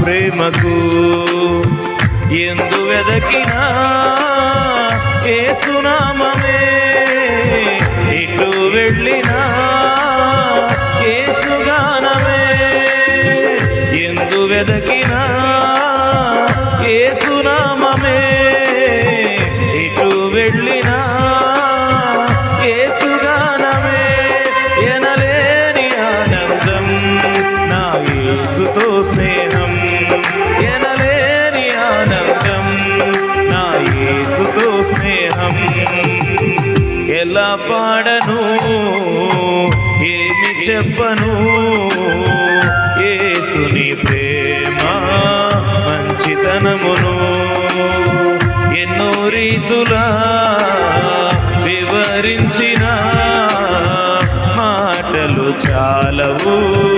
ప్రేమకు ఎందు వెదకినా ఏసునామమే ఇటు వెళ్ళినా ఏసుగానమే ఎందు వెదకినా ఏసునామమే ఇటు వెళ్ళినా ఏసుగానమే ఎనలేని ఆనందం నా యేసుతో స్నేహ. స్నేహం ఎలా పాడను? ఏమి చెప్పను? ఏసుని ప్రేమ మంచితనమును ఎన్నో రీతులా వివరించిన మాటలు చాలవు.